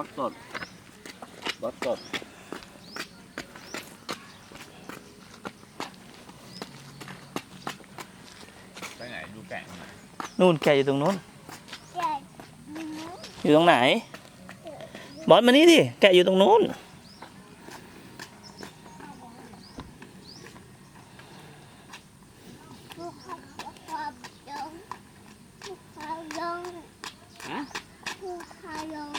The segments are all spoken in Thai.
อสสดบอสสดไปไหนดูแกะหน่อยนู่นแกะอยู่ตรงนู้น แกะดูนู้นอยู่ตรงไหน บอสมานี่ดิแกะอยู่ตรงนู้นภูเขาความยงภูเขายงฮะภูเขายง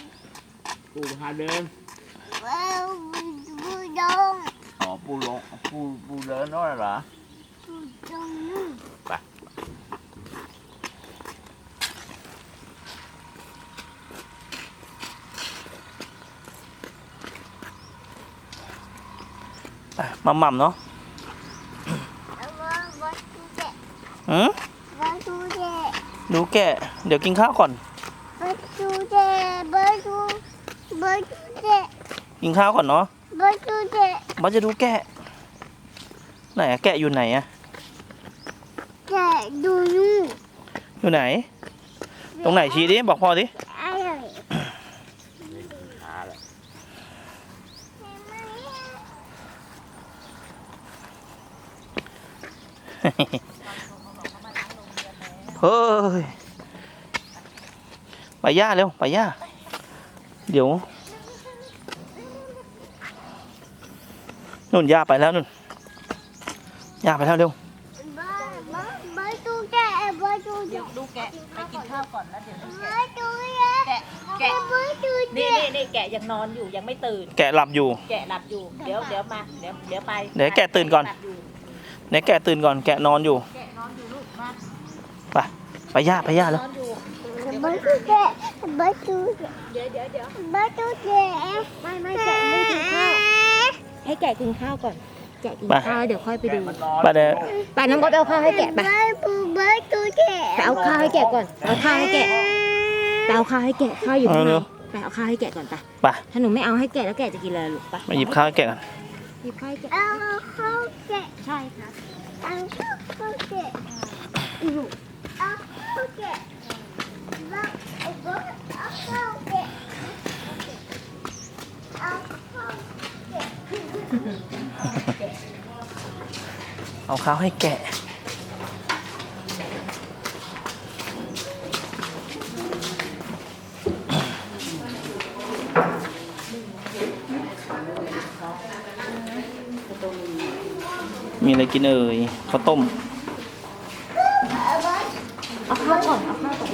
ปูพาเดินว้าวภูยงอ๋อปูลงปูปูเดินนั่นเหรอภูยงนู่นอะมาหม่ำเนาะอืมวัตถุเด็ดดูแกะ เดี๋ยวกินข้าวก่อนวัตถุเด็ ดวัตถุวัตถุเด็ดกินข้าวก่อนเนาะวัตถุเด็ดบอสจะดูแกะ ไหนอะแกะอยู่ไหนอะแกะดูนู่นอยู่ไหน ตรงไหนชี้ดิบอกพ่อดิอะไรขาเลยเฮ้ยไปย่าเร็วไปย่า เดี๋ยวนุ่นย่าไปแล้วนุ่นย่าไปแล้วเร็วบ้าบ้าวัตถุเด็ดวัตถุเด็ดดูแกะไปกินข้าวก่อนแล้วเดี๋ยวดูแกะวัตถุเด็ดแกะแกะวัตถุนี่เด็ดนี่นี่แกะยังนอนอยู่ยังไม่ตื่น แกะหลับอยู่ แกะหลับอยู่เดี๋ยวเดี๋ยวมาเดี๋ยวเดี๋ยวไปเดี๋ยวให้แกะตื่นก่อนหลับยู่ไหนแกะตื่นก่อนแกะนอนอยู่แกะนอนอยู่ลูกมาไปไปย่าไปย่าแล้ว นอนอยู่วัตถุเด็ดวัตถุเจเดี๋ยวเดี๋ยวเดี๋ยววัตถุเด็ดไม่ไม่แกะไม่กินข้าวให้แกะกินข้าวก่อนแกะกินข้าวเดี๋ยวค่อยไปดูแกะมันนอนไปเดี๋ยวไปน้องบอสไปเอาข้าวให้แกะไปวัตถุวัตถุเด็ดไปเอาข้าวให้แกะก่อนเอาข้าวให้แกะไปเอาข้าวให้แกะข้าวอยู่ข้างในไปเอาข้าวให้แกะก่อนไปไปถ้าหนูไม่เอาให้แกะแล้วแกะจะกินอะไรลูกไปมาหยิบข้าวให้แกะก่อนหยิบข้าวให้แกะเอาข้าแกะใช่ครับเอาข้าแกะอยู่เอาเข้าแกะแล้วเอาเข้าเอาเข้าแกะเอาเข้า เอาข้าวให้แกะ มีอะไรกินเอ่ยข้าวต้ม เอาข้าวก่อนเอาข้าวก่อน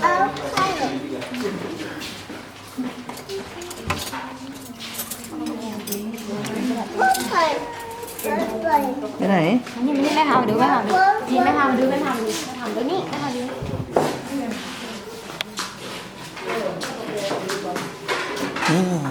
เอาข้าไไปไปไปไหนนี่ไม่ได้ไม่ทำดูไม่ทำดูนี่ไม่ทำดูไม่ทำดูไม่ทำดูนี่ไม่ทำดูอืม